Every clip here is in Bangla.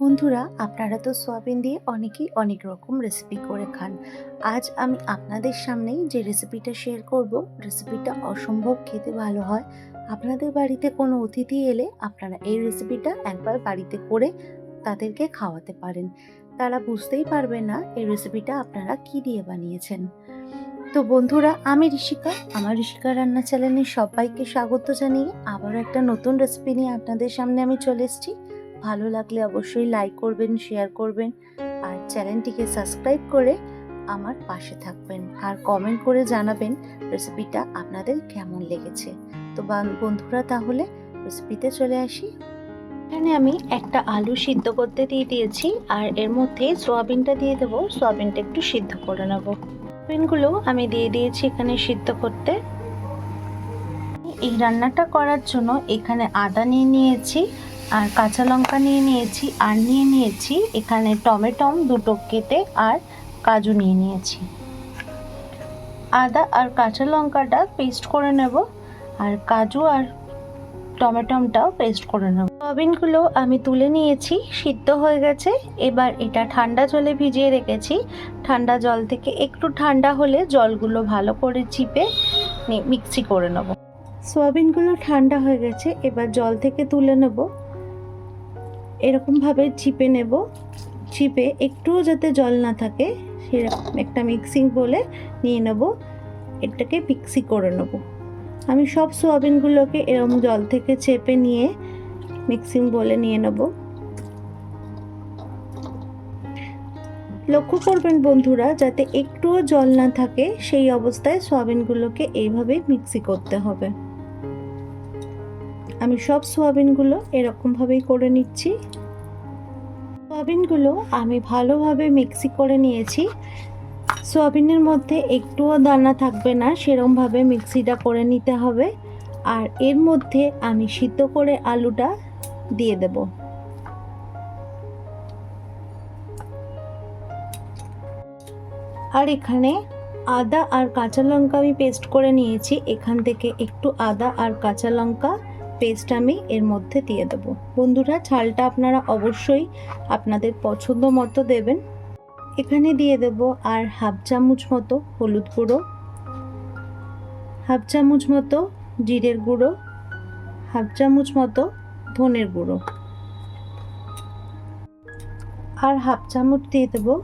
বন্ধুরা, আপনারা তো সয়াবিন দিয়ে অনেকেই অনেক রকম রেসিপি করে খান। আজ আমি আপনাদের সামনেই যে রেসিপিটা শেয়ার করব রেসিপিটা অসম্ভব খেতে ভালো হয়। আপনাদের বাড়িতে কোনো অতিথি এলে আপনারা এই রেসিপিটা একবার বাড়িতে করে তাদেরকে খাওয়াতে পারেন। তারা বুঝতেই পারবে না এই রেসিপিটা আপনারা কি দিয়ে বানিয়েছেন। তো বন্ধুরা, আমি ঋষিকা, আমার ঋষিকা রান্না চ্যানেলে সবাইকে স্বাগত জানিয়ে আবারও একটা নতুন রেসিপি নিয়ে আপনাদের সামনে আমি চলে এসেছি। ভালো লাগলে অবশ্যই লাইক করবেন শেয়ার করবেন আর চ্যানেলটিকে সাবস্ক্রাইব করে আমার পাশে থাকবেন। আর কমেন্ট করে জানাবেন রেসিপিটা আপনাদের কেমন লেগেছে। তো বান- বন্ধুরা তাহলে রেসিপিতে চলে আসি। এখানে আমি একটা আলু সিদ্ধ করতে দিয়ে দিয়েছি আর এর মধ্যে সোয়াবিনটা দিয়ে দেবো। সোয়াবিনটা একটু সিদ্ধ করে নেব। সোয়াবিনগুলো আমি দিয়ে দিয়েছি এখানে সিদ্ধ করতে। এই রান্নাটা করার জন্য এখানে আদা নিয়ে নিয়েছি আর কাঁচা লঙ্কা নিয়ে নিয়েছি, আর নিয়ে নিয়েছি এখানে টমেটম দুটো কেটে আর কাজু নিয়ে নিয়েছি। আদা আর কাঁচা লঙ্কাটা পেস্ট করে নেব আর কাজু আর টমেটমটাও পেস্ট করে নেব। সয়াবিনগুলো আমি তুলে নিয়েছি, সিদ্ধ হয়ে গেছে। এবার এটা ঠান্ডা জলে ভিজিয়ে রেখেছি। ঠান্ডা জল থেকে একটু ঠান্ডা হলে জলগুলো ভালো করে চিপে মিক্সি করে নেব। সয়াবিনগুলো ঠান্ডা হয়ে গেছে, এবার জল থেকে তুলে নেব। এরকমভাবে চিপে নেব। চিপে একটুও যাতে জল না থাকে, সেরকম একটা মিক্সিং বলে নিয়ে নেব। এটাকে মিক্সি করে নেব। আমি সব সোয়াবিনগুলোকে এরকম জল থেকে চেপে নিয়ে মিক্সিং বলে নিয়ে নেব। লক্ষ্য করবেন বন্ধুরা, যাতে একটুও জল না থাকে, সেই অবস্থায় সোয়াবিনগুলোকে এইভাবে মিক্সি করতে হবে। আমি সব সোয়াবিনগুলো এরকমভাবেই করে নিচ্ছি। সোয়াবিনগুলো আমি ভালোভাবে মিক্সি করে নিয়েছি। সোয়াবিনের মধ্যে একটুও দানা থাকবে না, সেরমভাবে মিক্সিটা করে নিতে হবে। আর এর মধ্যে আমি সিদ্ধ করে আলুটা দিয়ে দেব। আর এখানে আদা আর কাঁচা লঙ্কা আমি পেস্ট করে নিয়েছি। এখান থেকে একটু আদা আর কাঁচা লঙ্কা পেস্ট আমি এর মধ্যে দিয়ে দেবো। বন্ধুরা, ঝালটা আপনারা অবশ্যই আপনাদের পছন্দ মতো দেবেন। এখানে দিয়ে দেব আর হাফ চামচ মতো হলুদ গুঁড়ো, হাফ চামচ মতো জিরের গুঁড়ো, হাফ চামচ মতো ধনের গুঁড়ো আর হাফ চামচ দিয়ে দেবো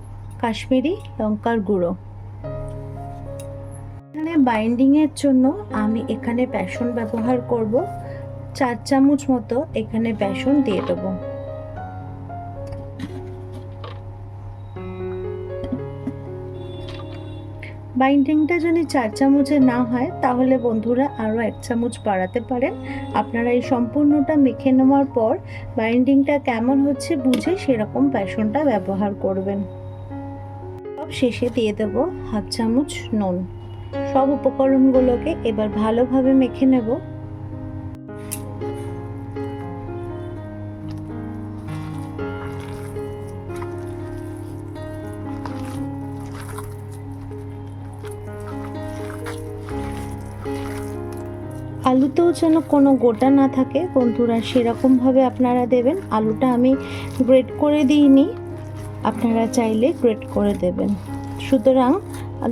কাশ্মীরি লঙ্কার গুঁড়ো। এখানে বাইন্ডিংয়ের জন্য আমি এখানে বেসন ব্যবহার করব। চার চামচ মতো এখানে বেসন দিয়ে দেবো। বাইন্ডিংটা যদি চার চামচে না হয়, তাহলে বন্ধুরা আরও এক চামচ বাড়াতে পারেন। আপনারা এই সম্পূর্ণটা মেখে নেওয়ার পর বাইন্ডিংটা কেমন হচ্ছে বুঝে সেরকম বেসনটা ব্যবহার করবেন। সব শেষে দিয়ে দেবো হাফ চামচ নুন। সব উপকরণগুলোকে এবার ভালোভাবে মেখে নেব। আলুতেও যেন কোনো গোটা না থাকে, বন্ধুরা সেরকমভাবে আপনারা দেবেন। আলুটা আমি গ্রেট করে দিইনি, আপনারা চাইলে গ্রেট করে দেবেন। সুতরাং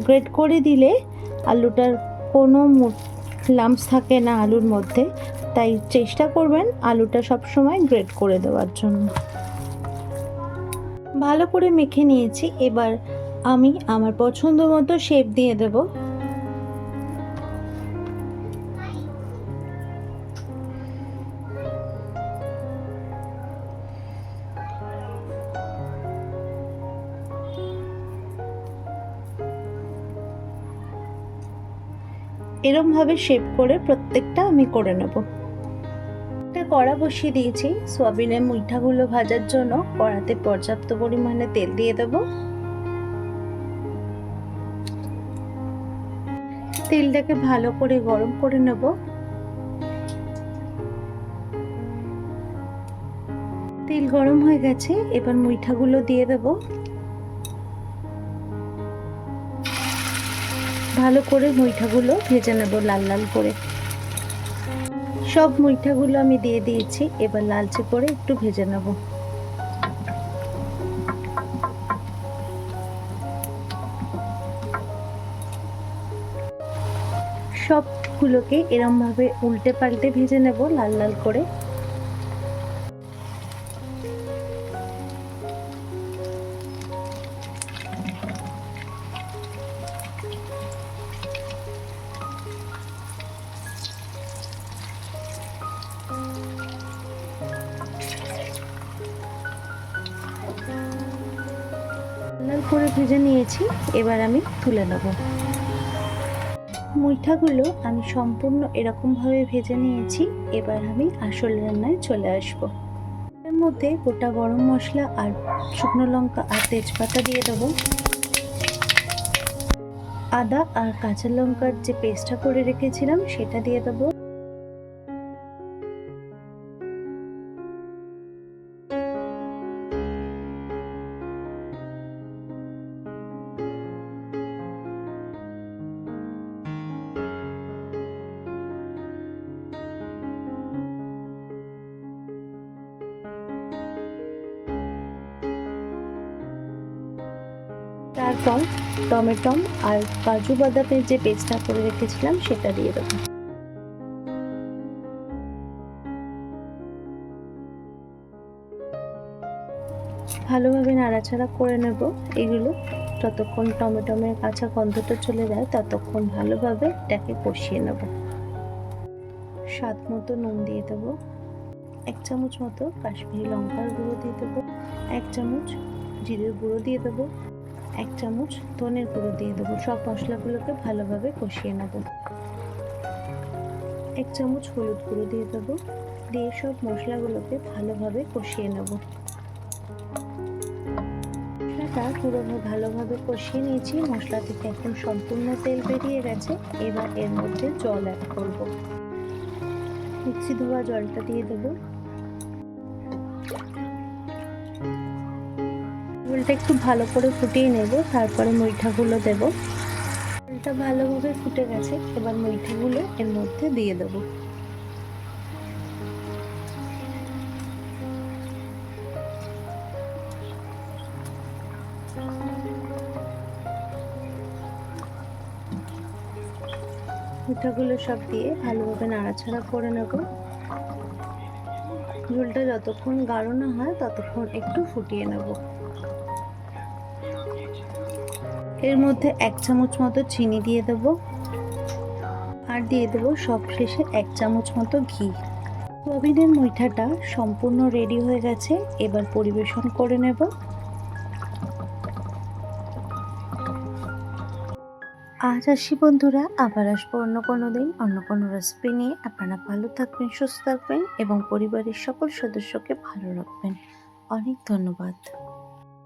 গ্রেট করে দিলে আলুটার কোনো লাম্পস থাকে না আলুর মধ্যে, তাই চেষ্টা করবেন আলুটা সবসময় গ্রেট করে দেওয়ার জন্য। ভালো করে মেখে নিয়েছি, এবার আমি আমার পছন্দ মতো শেপ দিয়ে দেবো। এরমভাবে শেপ করে প্রত্যেকটা আমি করে নেব। একটা কড়া বসিয়ে দিয়েছি। সোয়াবিনের মুইঠাগুলো ভাজার জন্য কড়াতে পর্যাপ্ত পরিমাণে তেল দিয়ে দেব। তেলটাকে ভালো করে গরম করে নেব। তেল গরম হয়ে গেছে, এবার মুইঠাগুলো দিয়ে দেবো। ভালো করে মুইঠাগুলো ভেজে নেব লাল লাল করে। সব মুইঠাগুলো আমি দিয়ে দিয়েছি, এবার লালচে করে একটু ভেজে নেব। সবগুলোকে এরমভাবে উল্টে পাল্টে ভেজে নেব লাল লাল করে। লাল করে ভেজে নিয়েছি, এবার আমি তুলে নেব। মুইঠাগুলো আমি সম্পূর্ণ এরকমভাবে ভেজে নিয়েছি, এবার আমি আসল রান্নায় চলে আসব। এর মধ্যে গোটা গরম মশলা আর শুকনো লঙ্কা আর তেজপাতা দিয়ে দেবো। আদা আর কাঁচা লঙ্কার যে পেস্টটা করে রেখেছিলাম, সেটা দিয়ে দেবো। তারপর টমেটো আর কাজু বাদামের যে পেস্টটা করে রেখেছিলাম, সেটা দিয়ে দেবো। ভালোভাবে নাড়াচাড়া করে নেব এগুলো। যতক্ষণ টমেটোমের কাঁচা গন্ধটা চলে যায়, ততক্ষণ ভালোভাবে এটাকে কষিয়ে নেব। স্বাদ মতো নুন দিয়ে দেবো। এক চামচ মতো কাশ্মীরি লঙ্কার গুঁড়ো দিয়ে দেবো। এক চামচ জিরের গুঁড়ো দিয়ে দেবো। এক চামচ ধনের গুঁড়ো দিয়ে দেবো। সব মশলাগুলোকে ভালোভাবে কষিয়ে নেব। এক চামচ হলুদ গুঁড়ো দিয়ে দেবো। দিয়ে সব মশলাগুলোকে ভালোভাবে কষিয়ে নেব। মশলাটা পুরো ভালোভাবে কষিয়ে নিয়েছি। মশলা থেকে একদম সম্পূর্ণ তেল বেরিয়ে গেছে। এবার এর মধ্যে জল অ্যাড করব। মিক্সি ধোয়া জলটা দিয়ে দেবো। ঝোলটা একটু ভালো করে ফুটিয়ে নেব, তারপরে মুইঠাগুলো দেব। ঝোলটা ভালোভাবে ফুটে গেছে, এবার মুইঠাগুলো এর মধ্যে দিয়ে দেব। মুইঠাগুলো সব দিয়ে ভালোভাবে নাড়াচাড়া করে নেব। ঝোলটা যতক্ষণ গাঢ় না হয়, ততক্ষণ একটু ফুটিয়ে নেব। এর মধ্যে এক চামচ মতো চিনি দিয়ে দেব। আর দিয়ে দেব সব শেষে এক চামচ মতো ঘি। সোয়াবিনের মুইঠাটা সম্পূর্ণ রেডি হয়ে গেছে, এবার পরিবেশন করে নেব। আজ আসি বন্ধুরা, আবার আসব অন্য কোনো দিন, অন্য কোনো রেসিপি নিয়ে। আপনারা ভালো থাকবেন, সুস্থ থাকবেন এবং পরিবারের সকল সদস্যকে ভালো রাখবেন। অনেক ধন্যবাদ।